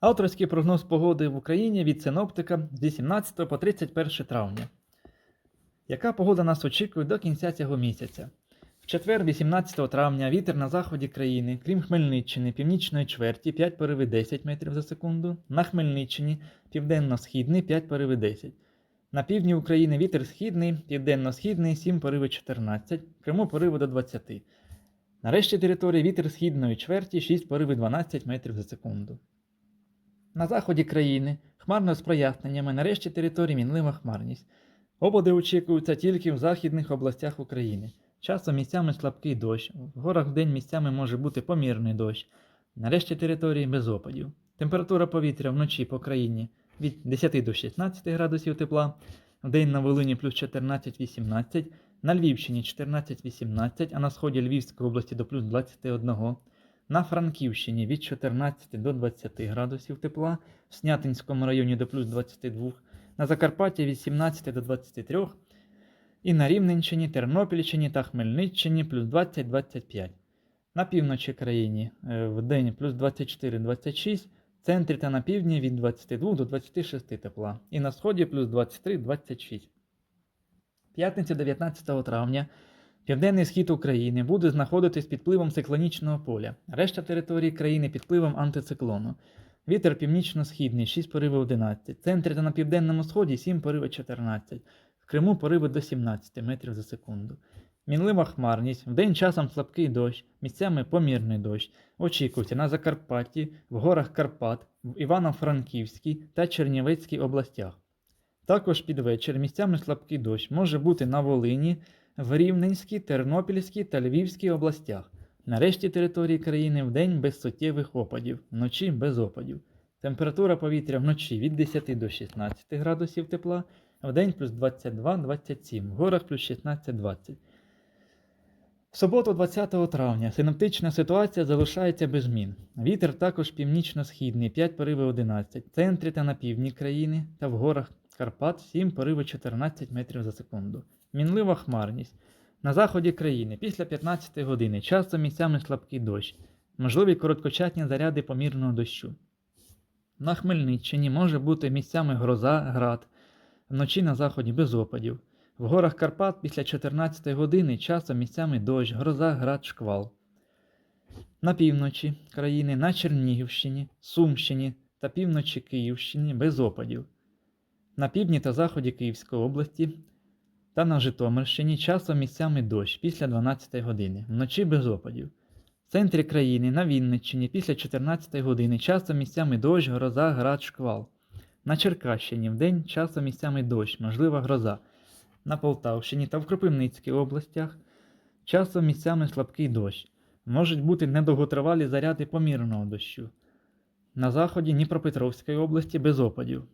Авторський прогноз погоди в Україні від синоптика з 18 по 31 травня. Яка погода нас очікує до кінця цього місяця? В четвер, 18 травня, вітер на заході країни, крім Хмельниччини, північної чверті 5 пориви 10 метрів за секунду, на Хмельниччині південно-східний 5 пориви 10. На півдні України вітер східний, південно-східний 7 пориви 14, в Криму пориви до 20. На решті території вітер східної чверті 6 пориви 12 метрів за секунду. На заході країни хмарно з проясненнями, на решті території мінлива хмарність. Опади очікуються тільки в західних областях України. Часом місцями слабкий дощ, в горах вдень місцями може бути помірний дощ. На решті території без опадів. Температура повітря вночі по країні від 10 до 16 градусів тепла, вдень на Волині плюс 14-18, на Львівщині 14-18, а на сході Львівської області до плюс 21. На Франківщині від 14 до 20 градусів тепла, в Снятинському районі до плюс 22, на Закарпатті від 17 до 23, і на Рівненщині, Тернопільщині та Хмельниччині плюс 20-25. На півночі країні е, в день плюс 24-26, в центрі та на півдні від 22 до 26 тепла, і на сході плюс 23-26. П'ятниця 19 травня. Південний схід України буде знаходитись під впливом циклонічного поля, решта території країни під впливом антициклону. Вітер північно-східний 6 пориви 11, в центрі та на південному сході 7 пориви 14, в Криму пориви до 17 метрів за секунду. Мінлива хмарність, вдень часом слабкий дощ, місцями помірний дощ. Очікується на Закарпатті, в горах Карпат, в Івано-Франківській та Чернівецькій областях. Також під вечір місцями слабкий дощ може бути на Волині, в Рівненській, Тернопільській та Львівській областях. На решті території країни вдень без суттєвих опадів, вночі без опадів. Температура повітря вночі від 10 до 16 градусів тепла, вдень плюс 22-27, в горах плюс 16-20. В суботу 20 травня синоптична ситуація залишається без змін. Вітер також північно-східний 5 пориви 11, в центрі та на півдні країни та в горах Карпат 7 пориви 14 метрів за секунду. Мінлива хмарність. На заході країни після 15 години часто місцями слабкий дощ, можливі короткочасні заряди помірного дощу. На Хмельниччині може бути місцями гроза, град, вночі на заході без опадів. В горах Карпат після 14 години часом місцями дощ, гроза, град, шквал. На півночі країни на Чернігівщині, Сумщині та півночі Київщині без опадів. На півдні та заході Київської області та на Житомирщині часом місцями дощ після 12 години, вночі без опадів. В центрі країни на Вінниччині після 14 години часом місцями дощ, гроза, град, шквал. На Черкащині вдень часом місцями дощ, можлива гроза. На Полтавщині та в Кропивницькій областях часом місцями слабкий дощ. Можуть бути недовготривалі заряди помірного дощу. На заході Дніпропетровської області без опадів.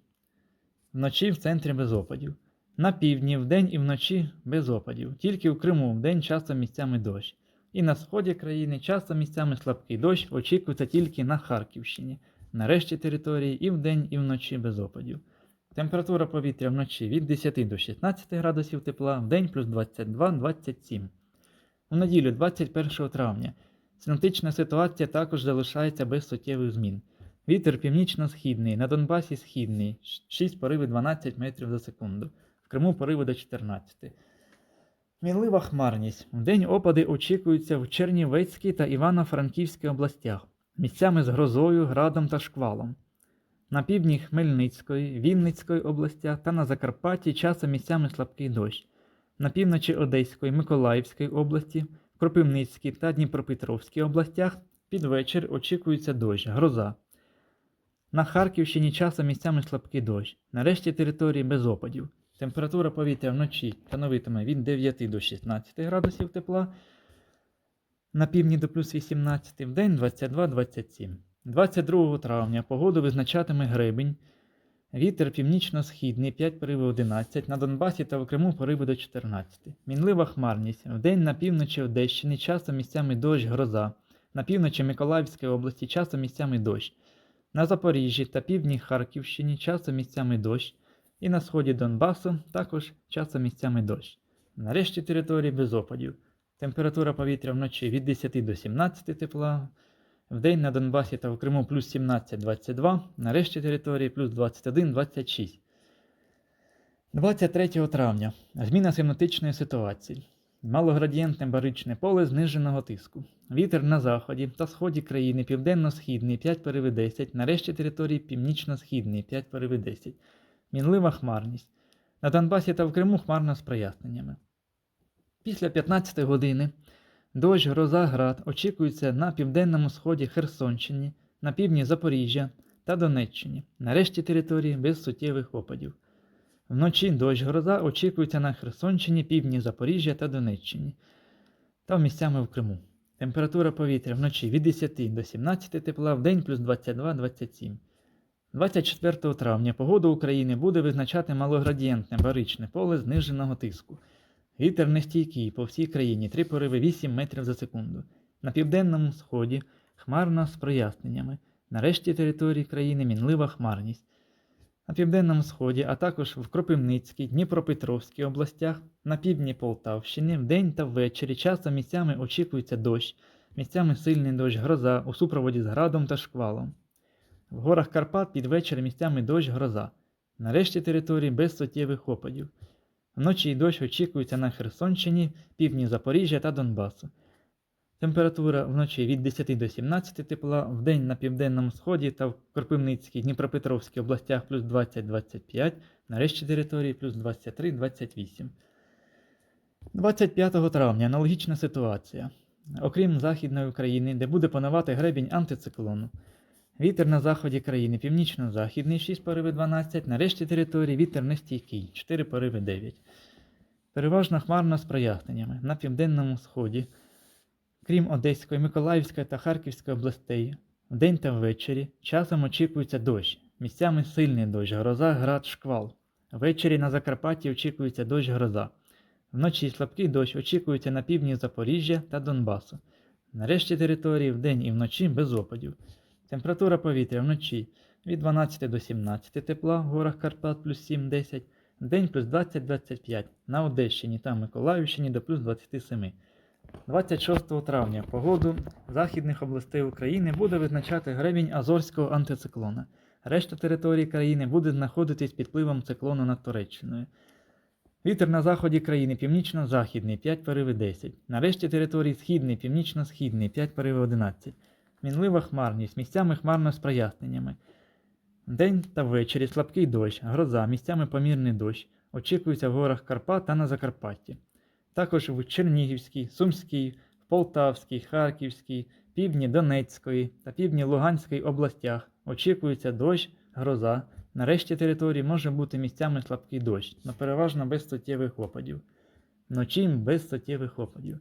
Вночі в центрі без опадів. На півдні вдень і вночі без опадів. Тільки в Криму вдень часто місцями дощ. І на сході країни часто місцями слабкий дощ очікується тільки на Харківщині, на решті території і вдень, і вночі без опадів. Температура повітря вночі від 10 до 16 градусів тепла, вдень плюс 22-27. У неділю 21 травня синоптична ситуація також залишається без суттєвих змін. Вітер північно-східний, на Донбасі східний, 6 пориви 12 метрів за секунду, в Криму пориви до 14. Мінлива хмарність. Вдень опади очікуються в Чернівецькій та Івано-Франківській областях, місцями з грозою, градом та шквалом. На півдні Хмельницької, Вінницької областях та на Закарпатті часом місцями слабкий дощ. На півночі Одеської, Миколаївської області, Кропивницькій та Дніпропетровській областях під вечір очікується дощ, гроза. На Харківщині часом місцями слабкий дощ, на решті території без опадів. Температура повітря вночі становитиме від 9 до 16 градусів тепла, на півдні до плюс 18, в день 22-27. 22 травня погоду визначатиме гребень, вітер північно-східний 5 пориви 11, на Донбасі та в Криму пориви до 14. Мінлива хмарність, вдень на півночі Одещини часом місцями дощ, гроза, на півночі Миколаївської області часом місцями дощ. На Запоріжжі та півдні Харківщині часом місцями дощ, і на сході Донбасу також часом місцями дощ. Нарешті території без опадів. Температура повітря вночі від 10 до 17 тепла, Вдень на Донбасі та в Криму плюс 17-22, на решті території плюс 21-26. 23 травня. Зміна синоптичної ситуації. Малоградієнтне баричне поле зниженого тиску. Вітер на заході та сході країни південно-східний 5 пориви 10, на решті території північно-східний 5 пориви 10. Мінлива хмарність. На Донбасі та в Криму хмарно з проясненнями. Після 15 години дощ, гроза, град очікується на південному сході Херсонщині, на півдні Запоріжжя та Донеччині, на решті території без суттєвих опадів. Вночі дощ гроза очікується на Херсонщині, півдні Запоріжжя та Донеччині та місцями в Криму. Температура повітря вночі від 10 до 17 тепла, вдень плюс 22-27. 24 травня погода України буде визначати малоградієнтне баричне поле зниженого тиску. Вітер нестійкий по всій країні 3 пориви 8 метрів за секунду. На південному сході хмарно з проясненнями. На решті території країни мінлива хмарність. На південному сході, а також в Кропивницькій, Дніпропетровській областях, на півдні Полтавщини, вдень та ввечері часто місцями очікується дощ, місцями сильний дощ, гроза у супроводі з градом та шквалом. В горах Карпат під вечір місцями дощ гроза. На решті території без суттєвих опадів. Вночі дощ очікується на Херсонщині, півдні Запоріжжя та Донбасу. Температура вночі від 10 до 17 тепла, вдень на південному сході та в Кропивницькій, Дніпропетровській областях плюс 20-25, на решті території плюс 23-28. 25 травня аналогічна ситуація. Окрім Західної України, де буде панувати гребінь антициклону. Вітер на заході країни північно-західний 6 пориви 12, на решті території вітер нестійкий 4 пориви 9. Переважно хмарно з проясненнями на південному сході, крім Одеської, Миколаївської та Харківської областей, вдень та ввечері часом очікується дощ, місцями сильний дощ, гроза, град, шквал. Ввечері на Закарпатті очікується дощ гроза. Вночі слабкий дощ очікується на півдні Запоріжжя та Донбасу. На решті території вдень і вночі без опадів. Температура повітря вночі від 12 до 17 тепла в горах Карпат плюс 7-10, день плюс 20-25, на Одещині та Миколаївщині до плюс 27. 26 травня погоду західних областей України буде визначати гребінь Азорського антициклона. Решта території країни буде знаходитись під впливом циклону над Туреччиною. Вітер на заході країни північно-західний 5 пориви 10, на решті території східний, північно-східний 5 пориви 11. Мінлива хмарність, місцями хмарно з проясненнями. День та ввечері слабкий дощ, гроза, місцями помірний дощ. Очікується в горах Карпат та на Закарпатті. Також в Чернігівській, Сумській, Полтавській, Харківській, півдні Донецької та півдні Луганської областях очікується дощ, гроза. На решті території може бути місцями слабкий дощ, але переважно без суттєвих опадів. Вночі без суттєвих опадів.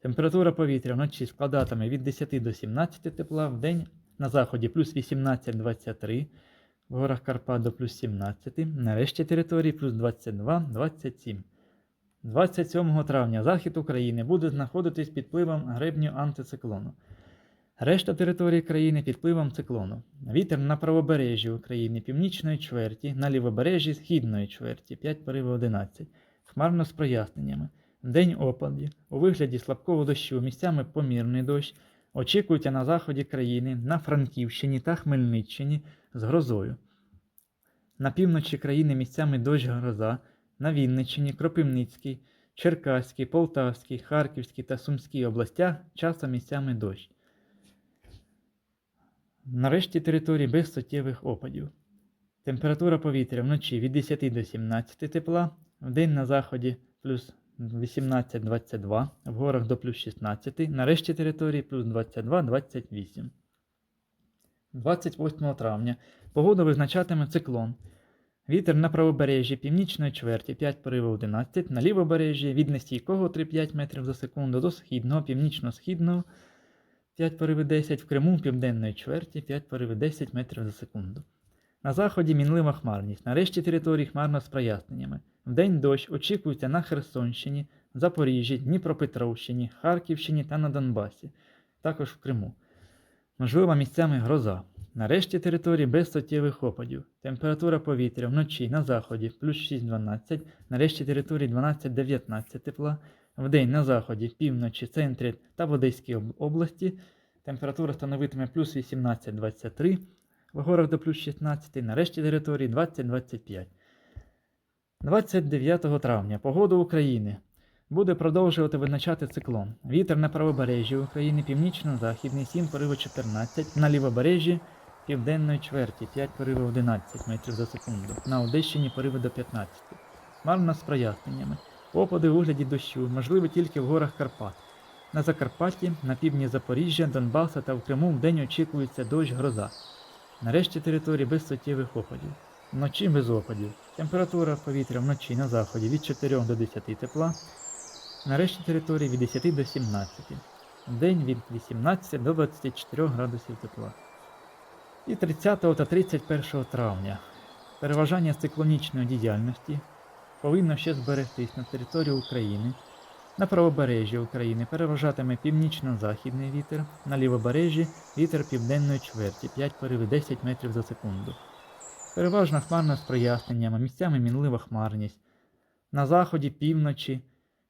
Температура повітря вночі складатиме від 10 до 17 тепла, в день на заході плюс 18-23, в горах Карпат до плюс 17, на решті території плюс 22-27. 27 травня захід України буде знаходитись під впливом гребню антициклону. Решта території країни під впливом циклону. Вітер на правобережжі України північної чверті, на лівобережжі східної чверті 5 пориви 11, хмарно з проясненнями. День опаді у вигляді слабкого дощу, місцями помірний дощ, очікується на заході країни, на Франківщині та Хмельниччині з грозою. На півночі країни місцями дощ гроза, на Вінниччині, Кропивницькій, Черкаській, Полтавській, Харківській та Сумській областях часом місцями дощ. Нарешті території без суттєвих опадів. Температура повітря вночі від 10 до 17 тепла, вдень на заході плюс 18-22, в горах до плюс 16, на решті території плюс 22-28. 28 травня погоду визначатиме циклон. Вітер на правобережжі північної чверті 5 поривів 11, на лівобережжі від нестійкого 3-5 метрів за секунду до східного, північно-східного 5 пориви 10, в Криму південної чверті 5 пориви 10 метрів за секунду. На заході мінлива хмарність, на решті території хмарно з проясненнями. Вдень дощ очікується на Херсонщині, Запоріжжі, Дніпропетровщині, Харківщині та на Донбасі, також в Криму. Можлива місцями гроза. На решті території без суттєвих опадів. Температура повітря вночі на заході плюс 6-12, на решті території 12-19 тепла, вдень на заході, півночі, центрі та в Одеській області Температура становитиме плюс 18-23, в горах до плюс 16, на решті території 20-25. 29 травня погода України буде продовжувати визначати циклон. Вітер на правобережжі України, північно-західний 7 пориви 14, на лівобережжі південної чверті 5 поривів 11 метрів за секунду. На Одещині пориви до 15. Марно з проясненнями. Опади у вигляді дощу, можливі тільки в горах Карпат. На Закарпатті, на півдні Запоріжжя, Донбаса та в Криму вдень очікується дощ гроза. Нарешті території без суттєвих опадів. Вночі без опадів. Температура повітря вночі на заході від 4 до 10 тепла. Нарешті території від 10 до 17. Вдень від 18 до 24 градусів тепла. І 30 та 31 травня переважання циклонічної діяльності повинно ще зберегтись на території України. На правобережжі України переважатиме північно-західний вітер, на лівобережжі вітер південної чверті 5 пориви 10 метрів за секунду. Переважно хмарно з проясненнями, місцями мінлива хмарність. На заході, півночі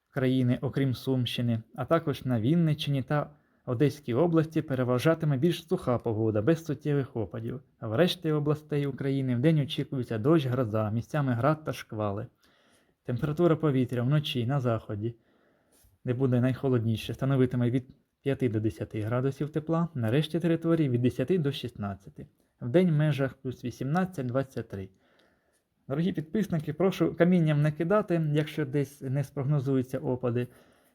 країни, окрім Сумщини, а також на Вінниччині та Одеській області переважатиме більш суха погода, без суттєвих опадів. А в решті областей України вдень очікується дощ, гроза, місцями град та шквали. Температура повітря вночі на заході, де буде найхолодніше, становитиме від 5 до 10 градусів тепла, на решті території від 10 до 16. Вдень в межах плюс 18-23. Дорогі підписники, прошу камінням не кидати, якщо десь не спрогнозуються опади,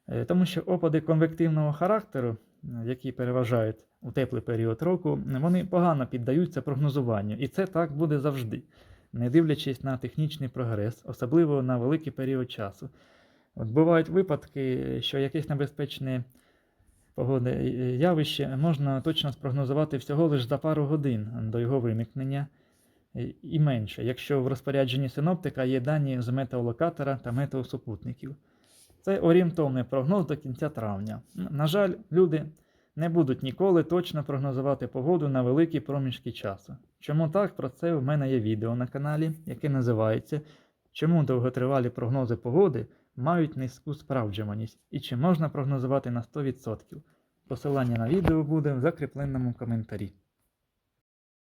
е, тому що опади конвективного характеру, які переважають у теплий період року, вони погано піддаються прогнозуванню. І це так буде завжди, не дивлячись на технічний прогрес, особливо на великий період часу. От бувають випадки, що якесь небезпечне погодне е, явище можна точно спрогнозувати всього лише за пару годин до його виникнення і менше, якщо в розпорядженні синоптика є дані з метеолокатора та метеосупутників. Це орієнтовний прогноз до кінця травня. На жаль, люди не будуть ніколи точно прогнозувати погоду на великі проміжки часу. Чому так? Про це в мене є відео на каналі, яке називається Чому довготривалі прогнози погоди мають низьку справджуваність і чи можна прогнозувати на 100%. Посилання на відео буде в закріпленому коментарі.